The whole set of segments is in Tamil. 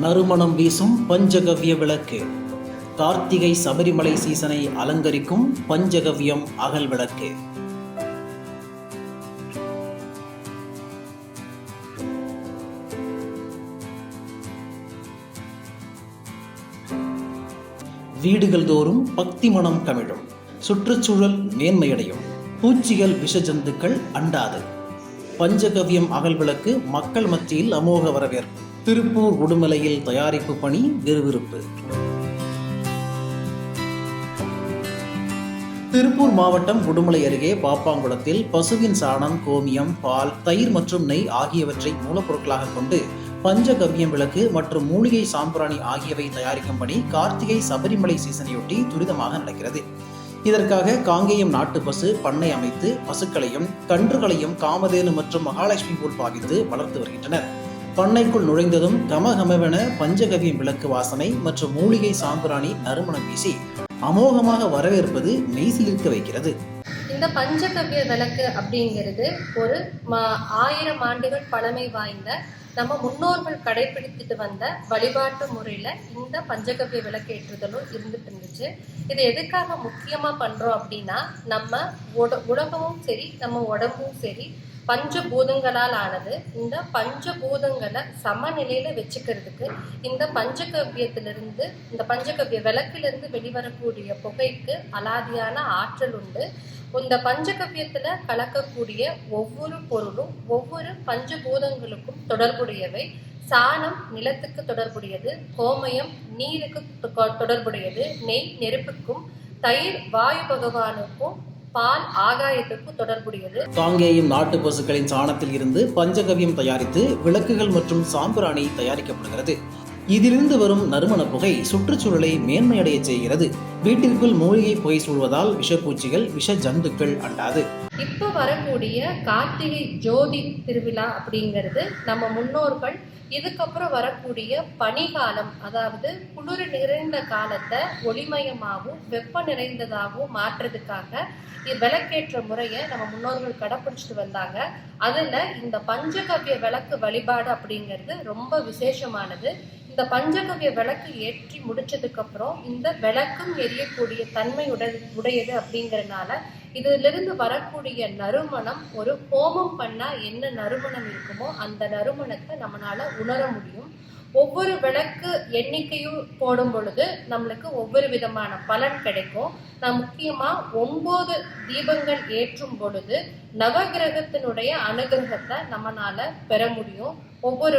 நறுமணம் வீசும் பஞ்சகவ்ய விளக்கு. கார்த்திகை சபரிமலை சீசனை அலங்கரிக்கும் பஞ்சகவ்யம் அகல் விளக்கு. வீடுகள் தோறும் பக்தி மனம் கமிழும் சுற்றுச்சூழல் மேன்மையடையும். பூச்சிகள் விஷஜந்துக்கள் அண்டாது. பஞ்சகவ்யம் அகல் விளக்கு மக்கள் மத்தியில் அமோக வரவேற்பு. திருப்பூர் உடுமலையில் தயாரிப்பு பணி விறுவிறுப்பு. திருப்பூர் மாவட்டம் உடுமலை அருகே பாப்பாங்குளத்தில் பசுவின் சாணம் கோமியம் பால் தயிர் மற்றும் நெய் ஆகியவற்றை மூலப்பொருட்களாக கொண்டு பஞ்சகவ்யம் விளக்கு மற்றும் மூலிகை சாம்பிராணி ஆகியவை தயாரிக்கும் பணி கார்த்திகை சபரிமலை சீசனையொட்டி துரிதமாக நடக்கிறது. இதற்காக காங்கேயம் நாட்டு பசு பண்ணை அமைத்து பசுக்களையும் கன்றுகளையும் காமதேனு மற்றும் மகாலட்சுமி போல் பாவித்து வளர்த்து வருகின்றனர். பண்ணைக்குள் நுழைந்ததும் கமகமவென பஞ்சகவியம் விளக்கு வாசனை மற்றும் மூலிகை சாம்பிராணி நறுமணம் வீசி அமோகமாக வரவேற்பது மெய்சிலிர்க்க வைக்கிறது. இந்த பஞ்சகவ்ய விளக்கு அப்படிங்கிறது ஒரு மா ஆயிரம் ஆண்டுகள் பழமை வாய்ந்த நம்ம முன்னோர்கள் கடைபிடித்துட்டு வந்த வழிபாட்டு முறையில் இந்த பஞ்சகவ்ய விளக்கேற்றுதலும் இருந்துட்டு இருந்துச்சு. இது எதுக்காக முக்கியமாக பண்ணுறோம் அப்படின்னா நம்ம உட உலகமும் சரி நம்ம உடம்பும் சரி பஞ்சபூதங்களால் ஆனது இந்த பஞ்சபூதங்களை சமநிலையில வச்சுக்கிறதுக்கு இந்த பஞ்சகவ்யத்திலிருந்து இந்த பஞ்சகவ்ய விளக்கிலிருந்து வெளிவரக்கூடிய புகைக்கு அலாதியான ஆற்றல் உண்டு. இந்த பஞ்சகவ்யத்தில் கலக்கக்கூடிய ஒவ்வொரு பொருளும் ஒவ்வொரு பஞ்சபூதங்களுக்கும் தொடர்புடையவை. சாணம் நிலத்துக்கு தொடர்புடையது கோமயம் நீருக்கு தொ- தொடர்புடையது நெய் நெருப்புக்கும் தயிர் வாயு பகவானுக்கும் பால் ஆகாயத்துக்கும் தொடர்புடையது. காங்கேயம் நாட்டு பசுக்களின் சாணத்தில் இருந்து பஞ்சகவ்யம் தயாரித்து விளக்குகள் மற்றும் சாம்பிராணி தயாரிக்கப்படுகிறது. இதிலிருந்து வரும் நறுமண புகை சுற்றுச்சூழலை மேன்மையடைய செய்கிறது. வீட்டிற்குள் மூலிகை புகை சூழ்வதால் விஷப்பூச்சிகள் விஷ ஜந்துக்கள் அண்டாது. இப்போ வரக்கூடிய கார்த்திகை ஜோதி திருவிழா அப்படிங்கிறது நம்ம முன்னோர்கள் இதுக்கப்புறம் வரக்கூடிய பனிகாலம் அதாவது குளிர் நிறைந்த காலத்தை ஒளிமயமாகவும் வெப்ப நிறைந்ததாகவும் மாற்றுறதுக்காக விளக்கேற்ற முறையை நம்ம முன்னோர்கள் கடைப்பிடிச்சிட்டு வந்தாங்க. அதில் இந்த பஞ்சகவ்ய விளக்கு வழிபாடு அப்படிங்கிறது ரொம்ப விசேஷமானது. இந்த பஞ்சகவ்ய விளக்கு ஏற்றி முடிச்சதுக்கப்புறம் இந்த விளக்கும் எரியக்கூடிய தன்மை உடைய உடையது அப்படிங்கறனால இதிலிருந்து வரக்கூடிய நறுமணம் ஒரு ஹோமம் பண்ணால் என்ன நறுமணம் இருக்குமோ அந்த நறுமணத்தை நம்மளால உணர முடியும். ஒவ்வொரு விளக்கு எண்ணிக்கையும் போடும் பொழுது நம்மளுக்கு ஒவ்வொரு விதமான பலன் கிடைக்கும். நான் முக்கியமாக ஒம்பது தீபங்கள் ஏற்றும் பொழுது நவகிரகத்தினுடைய அனுகிரகத்தை நம்மனால பெற முடியும். ஒவ்வொரு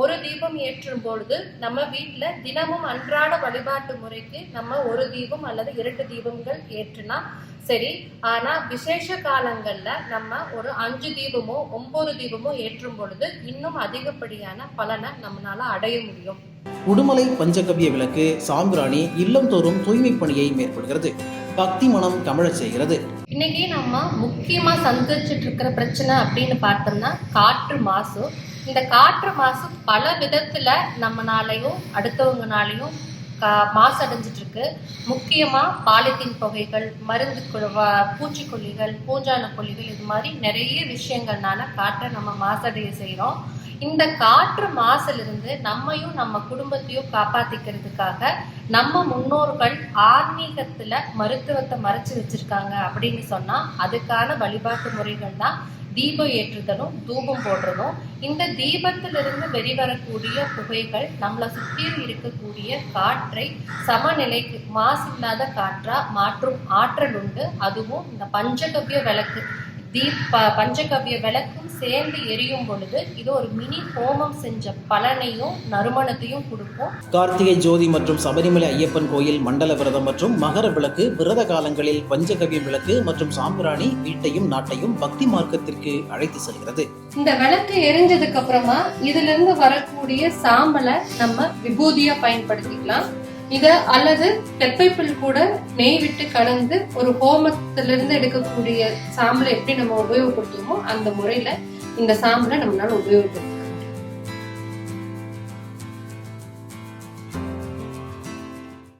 ஒரு தீபம் ஏற்றும் பொழுது நம்ம வீட்டில் தினமும் அன்றாட வழிபாட்டு முறைக்கு நம்ம ஒரு தீபம் அல்லது இரண்டு தீபங்கள் ஏற்றினா சரி. ஆனா விசேஷ காலங்கள்ல நம்ம ஒரு அஞ்சு தீபமோ ஒன்பது தீபமோ ஏற்றும் பொழுது இன்னும் அதிகப்படியான பலனை நம்மளால அடைய முடியும். உடுமலை பஞ்சகவ்ய விளக்கு சாம்பிராணி இல்லம் தோறும் தூய்மை பணியை மேற்கொள்கிறது. பக்தி மனம் கமழச் செய்கிறது. இன்னைக்கு நம்ம முக்கியமா சந்திச்சுட்டு இருக்கிற பிரச்சனை அப்படின்னு பார்த்தோம்னா காற்று மாசு. இந்த காற்று மாசு பல விதத்துல நம்மனாலையும் அடுத்தவங்கனாலையும் கா- மாசடைஞ்சிட்டு இருக்கு முக்கியமா பாலித்தீன் புகைகள் மருந்து பூச்சிக்கொல்லிகள் பூஞ்சான கொல்லிகள் இது மாதிரி நிறைய விஷயங்கள்னால காற்றை நம்ம மாசடைய செய்கிறோம் இந்த காற்று மாசிலிருந்து நம்மையும் நம்ம குடும்பத்தையும் காப்பாத்திக்கிறதுக்காக நம்ம முன்னோர்கள் ஆன்மீகத்துல மருத்துவத்தை மறைச்சு வச்சிருக்காங்க அப்படின்னு சொன்னா அதுக்கான வழிபாட்டு முறைகள் தான் தீபம் ஏற்றுதலும் தூபம் போடுறதும் இந்த தீபத்திலிருந்து வெளிவரக்கூடிய புகைகள் நம்மளை சுற்றி இருக்கக்கூடிய காற்றை சமநிலைக்கு மாசில்லாத காற்றா மாற்றும் ஆற்றல் உண்டு. அதுவும் இந்த பஞ்சகவ்ய விளக்கு. தீப் பஞ்சகவ்ய விளக்கும் சேர்ந்து எரியும் பொழுது இது ஒரு மினி ஹோமம் செஞ்ச பலனையும் நறுமணத்தையும் கொடுக்கும். கார்த்திகை ஜோதி மற்றும் சபரிமலை ஐயப்பன் கோயில் மண்டல விரதம் மற்றும் மகர விளக்கு விரத காலங்களில் பஞ்சகவ்ய விளக்கு மற்றும் சாம்பிராணி வீட்டையும் நாட்டையும் பக்தி மார்க்கத்திற்கு அழைத்து செல்கிறது. இந்த விளக்கு எரிஞ்சதுக்கு அப்புறமா இதுல இருந்து வரக்கூடிய சாம்பலை நம்ம விபூதியா பயன்படுத்திக்கலாம். இத அல்லது தெப்பைப்பில் கூட நெய் விட்டு கலந்து ஒரு ஹோமத்திலிருந்து எடுக்கக்கூடிய சாம்பலை எப்படி நம்ம உபயோகப்படுத்துவோமோ அந்த முறையில இந்த சாம்பலை நம்மளால உபயோகப்படுத்தும்